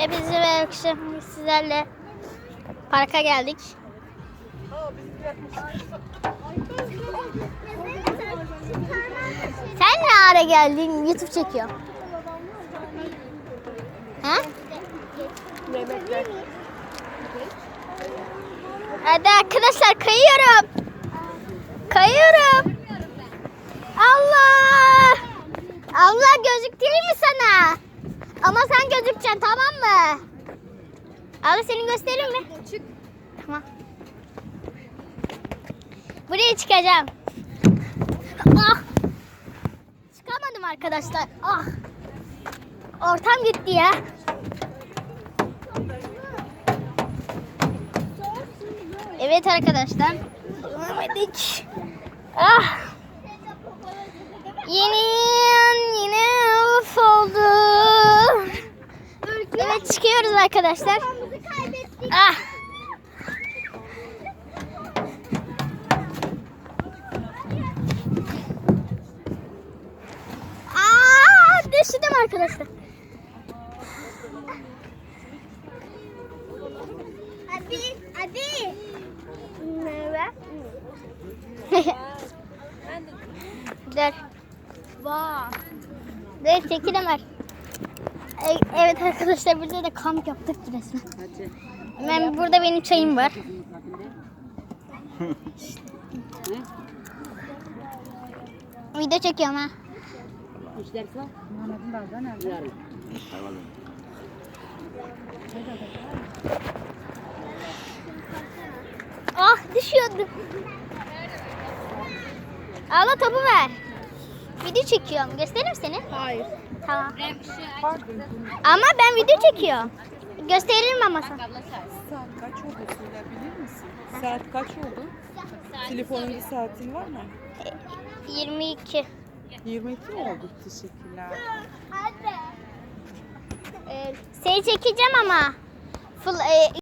Hepinize ve akşam sizlerle parka geldik. Sen ne ara geldin? YouTube çekiyor. Ha? Hadi arkadaşlar kayıyorum. Kayıyorum. Allah! Allah gözüktüreyim mi sana? Ama sen gözükeceksin tamam mı? Allah seni göstereyim mi? Çık. Tamam. Buraya çıkacağım. Ah! Çıkamadım arkadaşlar. Ah! Ortam gitti ya. Evet arkadaşlar. Denemedik. Ah! Yeni Evet çıkıyoruz arkadaşlar. Ah! Aa, düştüm arkadaşlar. Abi, abi. Merhaba. Dur. Vaa. Dur çekil Ömer. E- Evet arkadaşlar burada da kamp yaptık resmen. Ben burada benim çayım var. Video çekiyorum ha. Ah düşüyordum. Abla topu ver. Video çekiyorum. Göstereyim seni. Hayır. Tamam. Ama ben video çekiyorum. Gösteririm ama sana. Saat kaç oldu söyleyebilir misin? Saat kaç oldu? Telefonun saatin var mı? 22. 22 mi oldu? Teşekkürler. Ee, seni çekeceğim ama. Full, e,